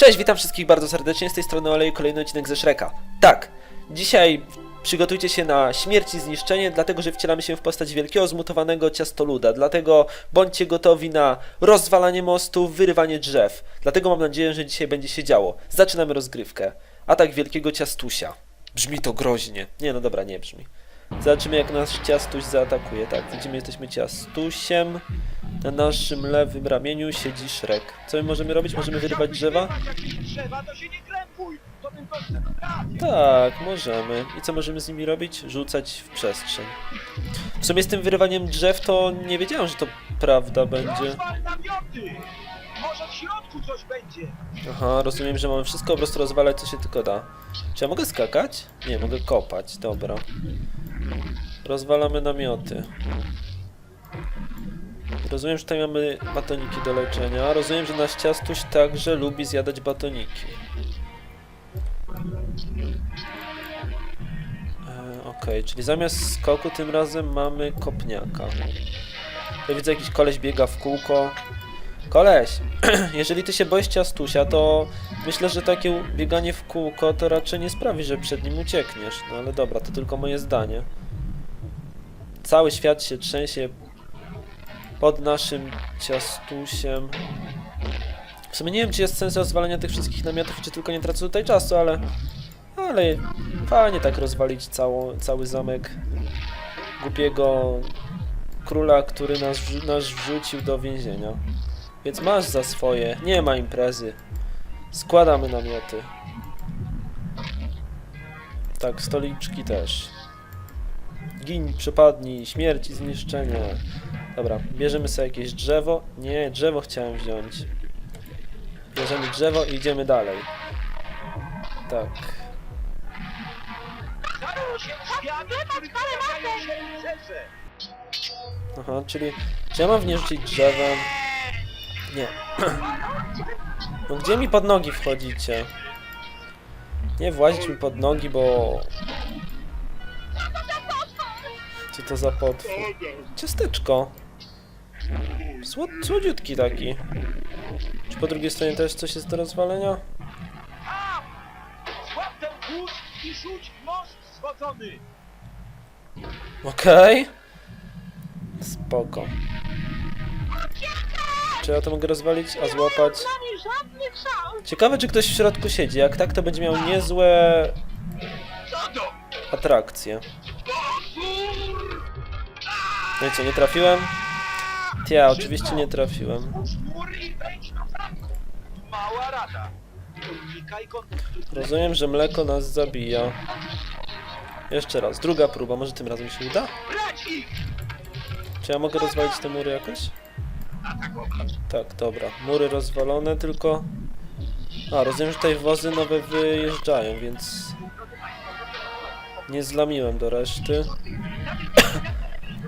Cześć, witam wszystkich bardzo serdecznie, z tej strony Olej, kolejny odcinek ze Shreka. Tak, dzisiaj przygotujcie się na śmierć i zniszczenie, dlatego że wcielamy się w postać wielkiego zmutowanego ciastoluda, dlatego bądźcie gotowi na rozwalanie mostów, wyrywanie drzew. Dlatego mam nadzieję, że dzisiaj będzie się działo. Zaczynamy rozgrywkę. Atak wielkiego ciastusia. Brzmi to groźnie. Nie, no dobra, nie brzmi. Zobaczymy jak nasz ciastuś zaatakuje. Tak, widzimy, jesteśmy ciastusiem. Na naszym lewym ramieniu siedzi Shrek. Co my możemy robić? Możemy wyrywać drzewa? drzewa, to się nie krępuj! To tylko trafię! Tak, możemy. I co możemy z nimi robić? Rzucać w przestrzeń. W sumie z tym wyrywaniem drzew to nie wiedziałem, że to prawda będzie. Rozwal namioty! Może w środku coś będzie! Aha, rozumiem, że mamy wszystko po prostu rozwalać, co się tylko da. Czy ja mogę skakać? Nie, mogę kopać, dobra. Rozwalamy namioty. Rozumiem, że tutaj mamy batoniki do leczenia. Rozumiem, że nasz ciastuś także lubi zjadać batoniki. E, Okej, czyli zamiast skoku tym razem mamy kopniaka. Ja widzę jakiś koleś biega w kółko. Koleś, jeżeli ty się boisz ciastusia, to myślę, że takie bieganie w kółko to raczej nie sprawi, że przed nim uciekniesz. No ale dobra, to tylko moje zdanie. Cały świat się trzęsie pod naszym ciastusiem. W sumie nie wiem, czy jest sens rozwalenia tych wszystkich namiotów, czy tylko nie tracę tutaj czasu, ale... Ale fajnie tak rozwalić cało, cały zamek głupiego króla, który nas, nas wrzucił do więzienia. Więc masz za swoje, nie ma imprezy. Składamy namioty. Tak, stoliczki też. Gin, przepadnij, śmierć i zniszczenie. Dobra, bierzemy sobie jakieś drzewo. Nie, drzewo chciałem wziąć. Bierzemy drzewo i idziemy dalej. Tak. Aha, czyli czy ja mam w nie rzucić drzewem? Nie. No gdzie mi pod nogi wchodzicie? Nie włazić mi pod nogi, bo... Co to za potwór? Ciasteczko. Słod słodziutki taki. Czy po drugiej stronie też coś jest do rozwalenia? Ten i rzuć zwodzony! Okej. Spoko. Czy ja to mogę rozwalić, a złapać? Ciekawe, czy ktoś w środku siedzi. Jak tak, to będzie miał niezłe Co to? atrakcje. No i co, nie trafiłem? Ja, oczywiście nie trafiłem. Mała rada! Rozumiem, że mleko nas zabija. Jeszcze raz, druga próba, może tym razem się uda? Czy ja mogę rozwalić te mury jakoś? Tak, dobra. Mury rozwalone, tylko... A, rozumiem, że tutaj wozy nowe wyjeżdżają, więc... Nie zlamiłem do reszty.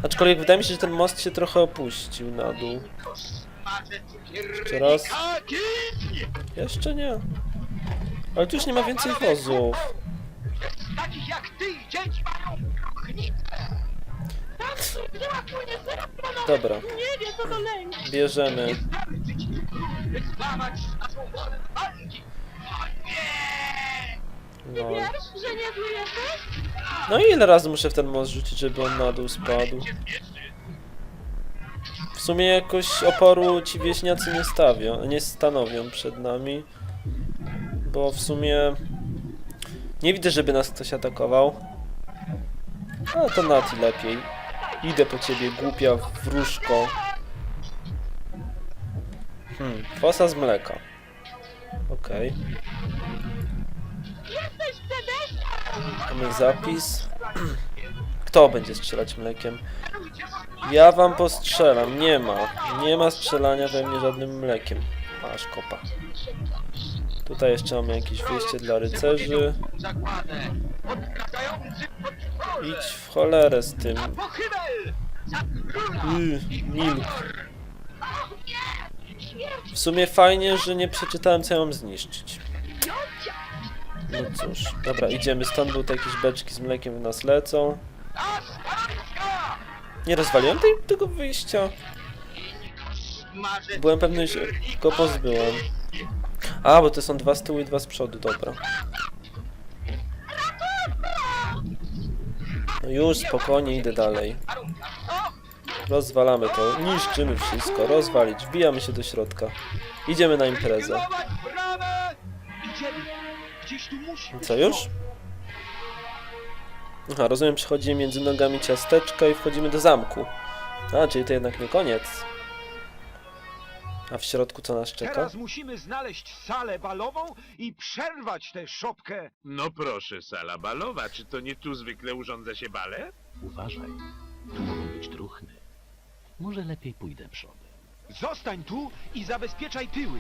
Aczkolwiek wydaje mi się, że ten most się trochę opuścił na dół. Jeszcze raz. Jeszcze nie. Ale tu już nie ma więcej wozów. Takich jak ty dzieci mają Dobra, bierzemy. by złamać naszą wolę walki! O nie! No. Wiesz, że nie zły jesteś? no i ile razy muszę w ten most rzucić, żeby on na dół spadł? W sumie jakoś oporu ci wieśniacy nie stawią, nie stanowią przed nami. Bo w sumie nie widzę, żeby nas ktoś atakował. A to Nati lepiej. Idę po ciebie, głupia wróżko. Hmm, fosa z mleka. Okej. Jesteś Mamy zapis. Kto będzie strzelać mlekiem? Ja wam postrzelam. Nie ma. Nie ma strzelania we mnie żadnym mlekiem. Masz kopa. Tutaj jeszcze mamy jakieś wyjście dla rycerzy. Idź w cholerę z tym. Yy, milk. W sumie fajnie, że nie przeczytałem co ja mam zniszczyć. No cóż, dobra, idziemy stąd, bo jakieś beczki z mlekiem w nas lecą. Nie rozwaliłem tej, tego wyjścia. Byłem pewny, że go pozbyłem. A, bo to są dwa z tyłu i dwa z przodu, dobra. No już, spokojnie, idę dalej. Rozwalamy to, niszczymy wszystko, rozwalić, wbijamy się do środka. Idziemy na imprezę. Co, już? Aha, rozumiem, przechodzimy między nogami ciasteczka i wchodzimy do zamku. A, czyli to jednak nie koniec. A w środku co nas czeka? Teraz musimy znaleźć salę balową i przerwać tę szopkę. No proszę, sala balowa, czy to nie tu zwykle urządza się balet? Uważaj, tu mogą być truchny. Może lepiej pójdę przodem. Zostań tu i zabezpieczaj tyły.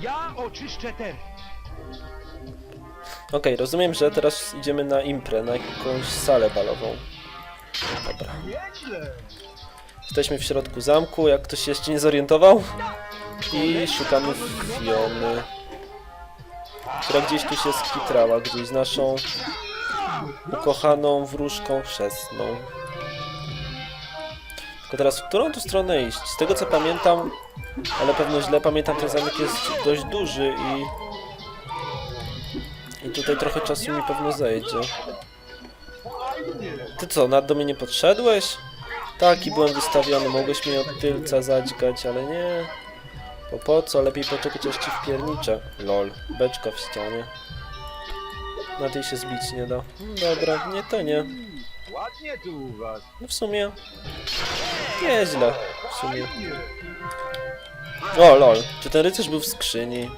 Ja oczyszczę teren. Okej, rozumiem, że teraz idziemy na imprę, na jakąś salę balową. Dobra. Jesteśmy w środku zamku, jak ktoś się jeszcze nie zorientował. I szukamy Fiony. Która gdzieś tu się skitrała, gdzieś z naszą ukochaną wróżką chrzestną. Tylko teraz w którą tu stronę iść? Z tego co pamiętam, ale pewno źle pamiętam, ten zamek jest dość duży i... I tutaj trochę czasu mi pewno zejdzie. Ty co, nad do mnie nie podszedłeś? Taki byłem wystawiony, mogłeś mnie od tylca zadźgać, ale nie. Bo po co? Lepiej poczekać aż ci wpierniczę. Lol, beczka w ścianie. Na tej się zbić nie da. Hmm, Dobra, nie to nie. Ładnie tu u was. No w sumie... Nieźle, w sumie. O lol, czy ten rycerz był w skrzyni?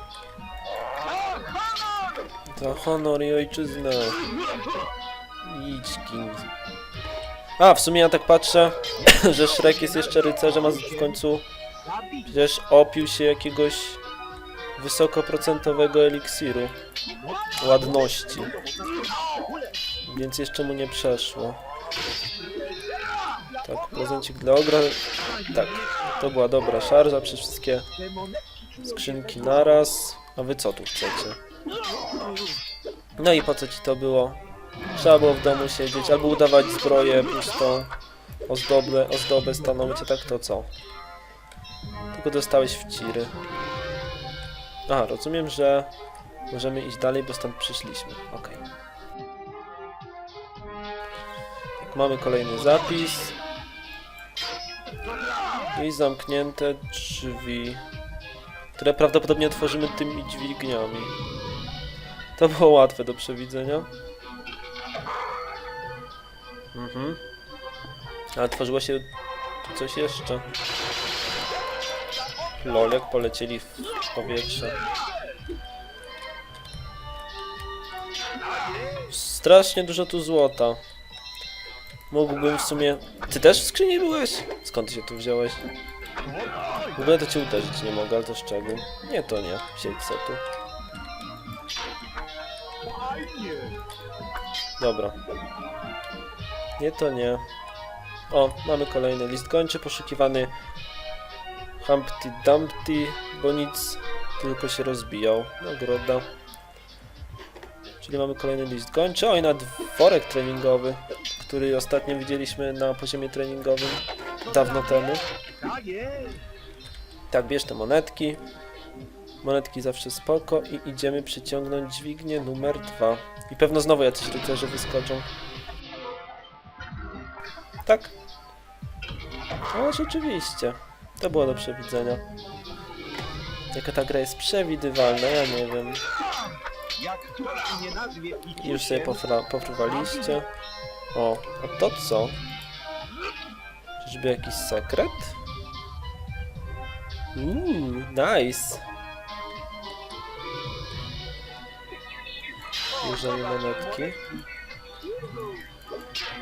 To honor i ojczyzna. Idź, King. A, w sumie ja tak patrzę, że Shrek jest jeszcze rycerzem, a w końcu przecież opił się jakiegoś wysokoprocentowego eliksiru ładności. Więc jeszcze mu nie przeszło. Tak, prezencik dla ogra. Tak, to była dobra szarża przez wszystkie skrzynki naraz. A wy co tu chcecie? No i po co ci to było? Trzeba było w domu siedzieć, albo udawać zbroję pustą, ozdobę, ozdobę stanowić, a tak to co? Tylko dostałeś w ciry. Aha, rozumiem, że możemy iść dalej, bo stąd przyszliśmy. Okej. Tak, mamy kolejny zapis. I zamknięte drzwi które prawdopodobnie otworzymy tymi dźwigniami. To było łatwe do przewidzenia. Mhm. Ale tworzyło się tu coś jeszcze. Lol, jak polecieli w powietrze. Strasznie dużo tu złota. Mógłbym w sumie... Ty też w skrzyni byłeś? Skąd ty się tu wziąłeś? W ogóle to cię uderzyć nie mogę, ale to z czego? Nie, to nie. Siedź se tu. fajnie. Dobra. Nie, to nie. O, mamy kolejny list gończy poszukiwany Humpty Dumpty, bo nic, tylko się rozbijał. Nagroda. Czyli mamy kolejny list gończy. O, i nawet worek treningowy, który ostatnio widzieliśmy na poziomie treningowym dawno temu. Tak. Tak, bierz te monetki. Monetki zawsze spoko i idziemy przyciągnąć dźwignię numer dwa. I pewno znowu jacyś rycerze wyskoczą. Tak. O, rzeczywiście. To było do przewidzenia. Jaka ta gra jest przewidywalna, ja nie wiem. Już sobie pofruwaliście. O, a to co? Czyżby jakiś sekret? Uuu, nice. Bierzemy monetki.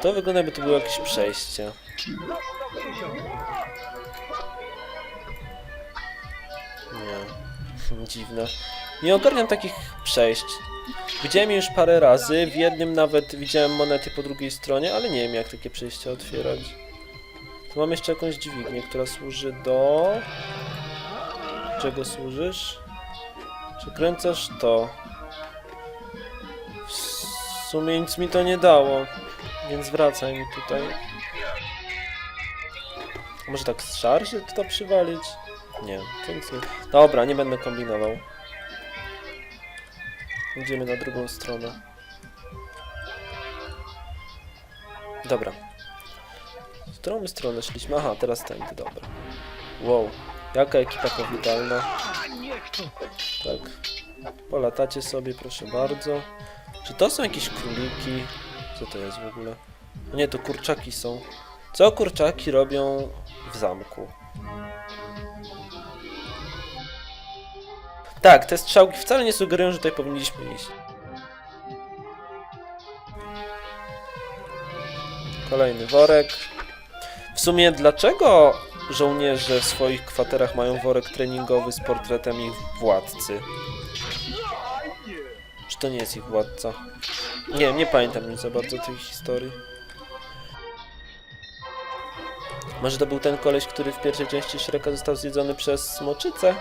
To wygląda jakby to było jakieś przejście. Nie. Dziwne. Nie ogarniam takich przejść. Widziałem je już parę razy, w jednym nawet widziałem monety po drugiej stronie, ale nie wiem jak takie przejścia otwierać. Tu mam jeszcze jakąś dźwignię, która służy do... Czego służysz? Przekręcasz to. Sumie nic mi to nie dało, więc wracaj mi tutaj. Może tak z szarży to przywalić? Nie, to nic nie... Dobra, nie będę kombinował. Idziemy na drugą stronę. Dobra. W którą stronę szliśmy? Aha, teraz tędy, dobra. Wow, jaka ekipa powitalna. Tak. Polatacie sobie, proszę bardzo. Czy to są jakieś króliki? Co to jest w ogóle? Nie, to kurczaki są. Co kurczaki robią w zamku? Tak, te strzałki wcale nie sugerują, że tutaj powinniśmy iść. Kolejny worek. W sumie dlaczego żołnierze w swoich kwaterach mają worek treningowy z portretem ich władcy? To nie jest ich władca? Nie, nie pamiętam już za bardzo tej historii. Może to był ten koleś, który w pierwszej części Shreka został zjedzony przez smoczycę?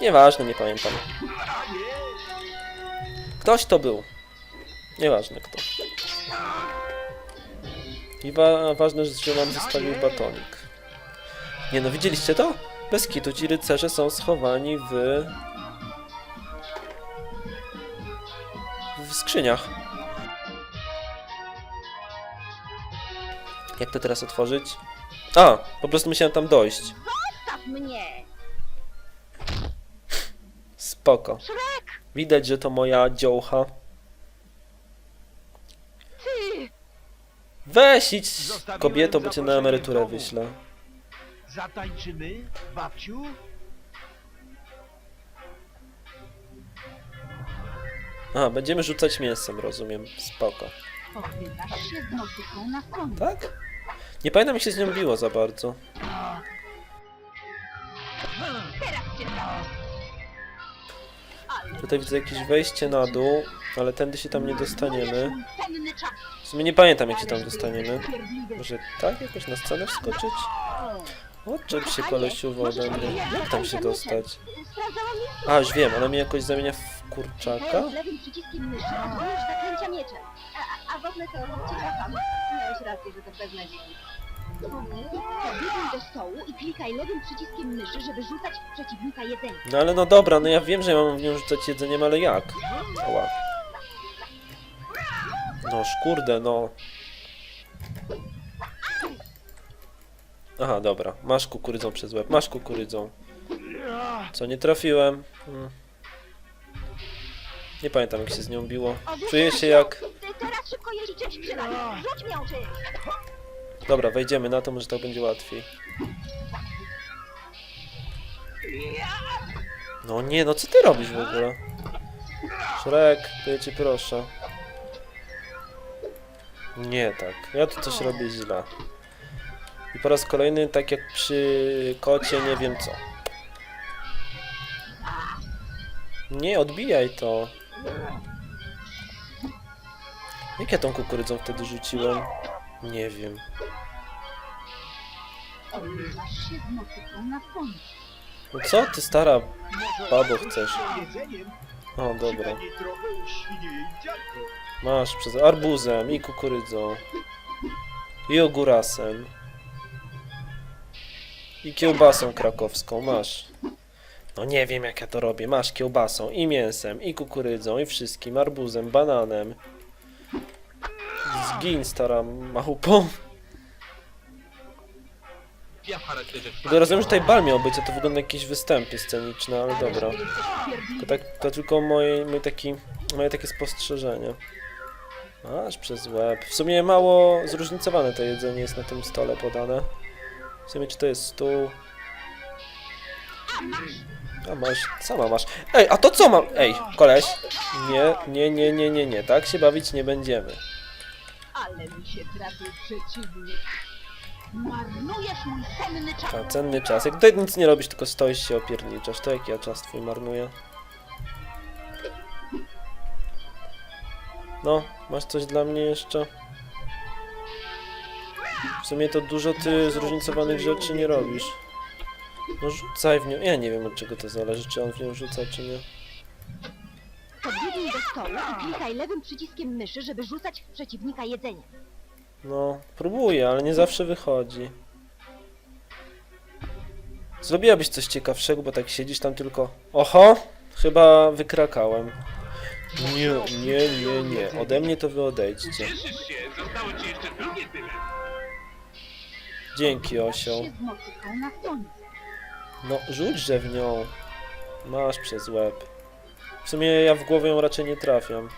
Nieważne, nie pamiętam. Ktoś to był. Nieważne kto. I wa ważne, że nam zostawił batonik. Nie no, widzieliście to? Bez kitu ci rycerze są schowani w... w skrzyniach. Jak to teraz otworzyć? A, po prostu musiałem tam dojść. Staw mnie! Spoko. Widać, że to moja dziołcha. Ty! Weź idź, Zostawiłem kobieto, bo cię na zaproszenie emeryturę domu. wyślę. Zatańczymy, babciu? A, będziemy rzucać mięsem, rozumiem. Spoko. Tak? Nie pamiętam, jak się z nią biło za bardzo. Tutaj widzę jakieś wejście na dół, ale tędy się tam nie dostaniemy. W sumie nie pamiętam, jak się tam dostaniemy. Może tak? Jakoś na scenę wskoczyć? Odczep się kolesiu mnie. Jak tam się dostać? A, już wiem, ona mnie jakoś zamienia w kurczaka? lewym przyciskiem myszy zaklęcia mieczem. A, a, a w ogóle to cię kocham. Miałeś rację, że to do stołu i klikaj lewym przyciskiem myszy, żeby rzucać w przeciwnika jedzenie. No ale no dobra, no ja wiem, że ja mam w nią rzucać jedzeniem, ale jak? Ała. No kurde, no. Aha, dobra. Masz kukurydzą przez łeb, masz kukurydzą. Co, nie trafiłem? Hmm. Nie pamiętam, jak się z nią biło. Czuję się jak... Teraz szybko. Rzuć czymś. Dobra, wejdziemy na to, może tak będzie łatwiej. No nie, no co ty robisz w ogóle? Shrek, to ja cię proszę. Nie tak, ja tu coś robię źle. I po raz kolejny, tak jak przy kocie, nie wiem co. Nie, odbijaj to. Jak ja tą kukurydzą wtedy rzuciłem? Nie wiem. No co ty stara babo chcesz? O, dobra. Masz przez arbuzem i kukurydzą. I ogórasem. I kiełbasą krakowską, masz. No nie wiem jak ja to robię. Masz kiełbasą i mięsem, i kukurydzą, i wszystkim, arbuzem, bananem. Zgin, stara charakterze Tylko rozumiem, że tutaj bal miał być, a to wygląda jak jakieś występy sceniczne, ale dobra. To, tak, to tylko moje, moje, taki, moje takie spostrzeżenie. Aż przez łeb. W sumie mało zróżnicowane to jedzenie jest na tym stole podane. W sumie czy to jest stół? A masz, sama masz. Ej, a to co mam? Ej, koleś. Nie, nie, nie, nie, nie, nie. Tak się bawić nie będziemy. Ale mi się trafił przeciwnik. Marnujesz mój cenny czas. Cenny czas. Jak tutaj nic nie robisz, tylko stoisz się opierniczasz, to jaki ja czas twój marnuję? No, masz coś dla mnie jeszcze? W sumie to dużo ty zróżnicowanych rzeczy nie robisz. No rzucaj w nią. Ja nie wiem od czego to zależy, czy on w nią rzuca, czy nie. Podbiegnij do stołu i klikaj lewym przyciskiem myszy, żeby rzucać w przeciwnika jedzenie. No, próbuję, ale nie zawsze wychodzi. Zrobiłabyś coś ciekawszego, bo tak siedzisz tam tylko... Oho! Chyba wykrakałem. Nie, nie, nie, nie. Ode mnie to wy odejdźcie. Cieszysz się, zostało ci jeszcze drugie tyle. Dzięki, osioł. się z motyką na słońce. No, rzućże w nią. Masz przez łeb. W sumie ja w głowę ją raczej nie trafiam.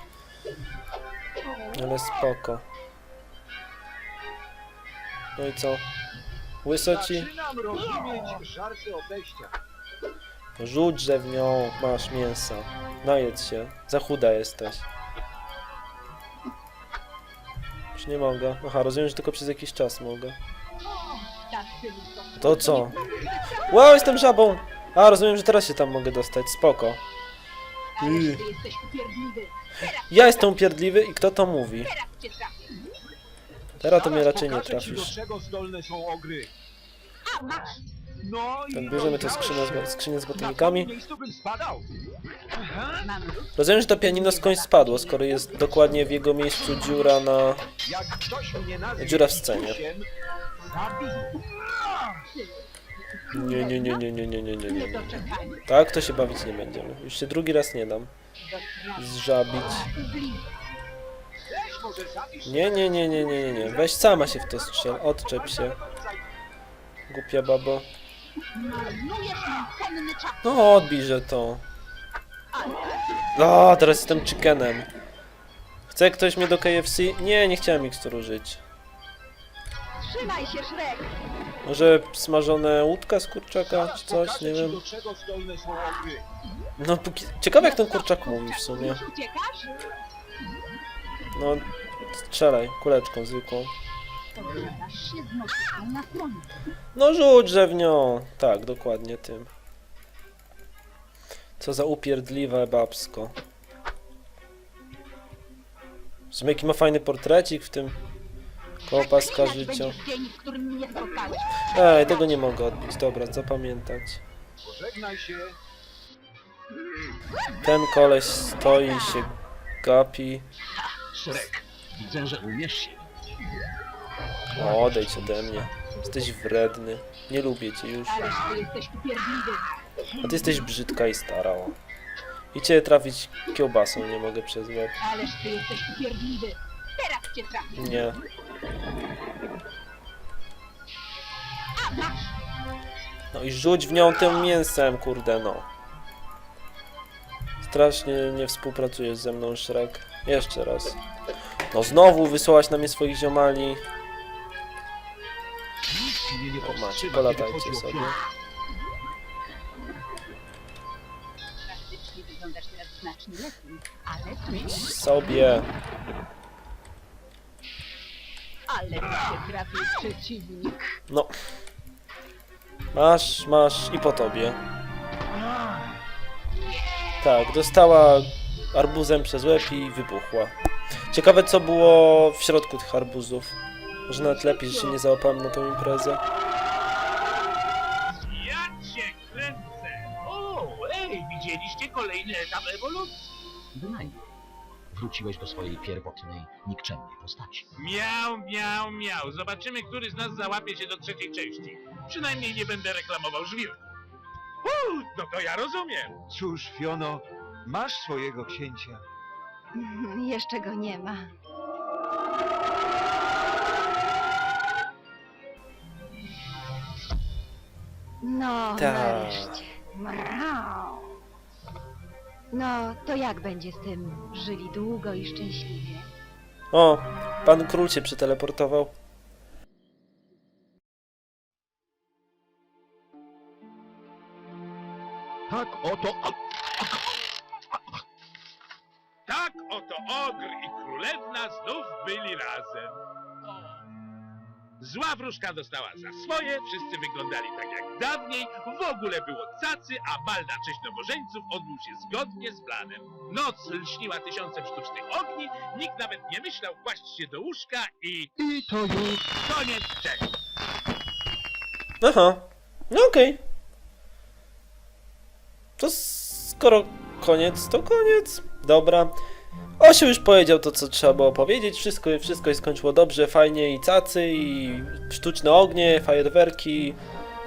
Ale spoko. No i co? Łyso ci? Zaczynam rozumieć żarty. Rzućże w nią. Masz mięsa. Najedz się. Za chuda jesteś. Już nie mogę. Aha, rozumiem, że tylko przez jakiś czas mogę. To co? Wow, jestem żabą! A, rozumiem, że teraz się tam mogę dostać. Spoko. Upierdliwy. Ja jestem upierdliwy i kto to mówi? Teraz to mnie raczej nie trafisz. No Tak, bierzemy tę skrzynię z, skrzynię z botanikami. Rozumiem, że to pianino skądś spadło, skoro jest dokładnie w jego miejscu dziura na... Dziura w scenie. Nie, nie, nie, nie, nie, nie, nie, nie, nie. nie. niedoczekanie. Tak, to się bawić nie będziemy. Już się drugi raz nie dam. Zżabić. Nie, nie, nie, nie, nie, nie, nie. Weź sama się w to strzel. Odczep się. Głupia babo. Marnujesz mój cenny czas. No, odbijże to. O, teraz jestem chickenem. Chce ktoś mnie do KFC? Nie, nie chciałem mikstur użyć. Trzymaj się, Szrek. Może smażone łódka z kurczaka czy coś, nie wiem. No, póki... ciekawe jak ten kurczak mówi w sumie. No, strzelaj, kuleczką zwykłą. No rzućże w nią. Tak, dokładnie tym. Co za upierdliwe babsko. W sumie jaki ma fajny portrecik w tym koło paska Zaklinać życia. Ej, tego nie mogę odbić, dobra, zapamiętać. Pożegnaj się. Ten koleś stoi i się gapi. Szrek, widzę, że umiesz się. O, odejdź ode mnie. Jesteś wredny. Nie lubię cię już. A ty jesteś brzydka i stara. o. I cię trafić kiełbasą nie mogę przez łeb. Ależ ty jesteś upierdliwy. Teraz cię trafię. Nie. No i rzuć w nią tym mięsem, kurde no. Strasznie nie współpracujesz ze mną, Shrek. Jeszcze raz. No znowu wysłałaś na mnie swoich ziomali. Nie O, macie, powstrzyma, polatajcie kiedy chodzi o sobie. piłkę. Praktycznie wyglądasz teraz znacznie lepiej. Ale Sobie. Ale się trafił przeciwnik. No. Masz, masz i po tobie. Tak, dostała arbuzem przez łeb i wybuchła. Ciekawe co było w środku tych arbuzów. Może nawet lepiej, że się nie załapałem na tą imprezę. Ja cię kręcę! O, ej, widzieliście kolejny etap ewolucji? Bynajmniej. Wróciłeś do swojej pierwotnej, nikczemnej postaci. Miał, miał, miał. Zobaczymy, który z nas załapie się do trzeciej części. Przynajmniej nie będę reklamował żwirku. Uuu, no to ja rozumiem. Cóż, Fiono, masz swojego księcia. Jeszcze go nie ma. No, Tak. nareszcie. Mrau. No, to jak będzie z tym? Żyli długo i szczęśliwie. O, pan król się przeteleportował. Tak oto... Tak oto Ogr i Królewna znów byli razem. Zła wróżka dostała za swoje, wszyscy wyglądali tak jak dawniej, w ogóle było cacy, a bal na cześć nowożeńców odbył się zgodnie z planem. Noc lśniła tysiącem sztucznych ogni, nikt nawet nie myślał kłaść się do łóżka i I to już... koniec, cześć! Aha, no okej. To skoro koniec, to koniec. Dobra. Osiu już powiedział to, co trzeba było powiedzieć. Wszystko, wszystko się skończyło dobrze, fajnie i cacy, i sztuczne ognie, fajerwerki,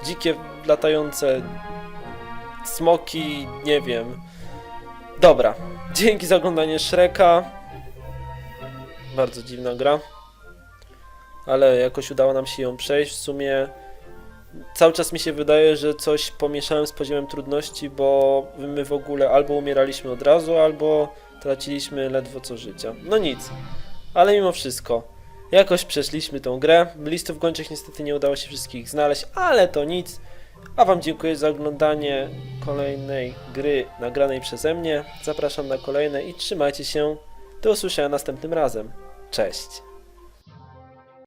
dzikie latające smoki, nie wiem. Dobra, dzięki za oglądanie Shreka. Bardzo dziwna gra. Ale jakoś udało nam się ją przejść. W sumie cały czas mi się wydaje, że coś pomieszałem z poziomem trudności, bo my w ogóle albo umieraliśmy od razu, albo traciliśmy ledwo co życia. No nic. Ale mimo wszystko, jakoś przeszliśmy tą grę. Listów gończych niestety nie udało się wszystkich znaleźć, ale to nic. A Wam dziękuję za oglądanie kolejnej gry nagranej przeze mnie. Zapraszam na kolejne i trzymajcie się. Do usłyszenia następnym razem. Cześć.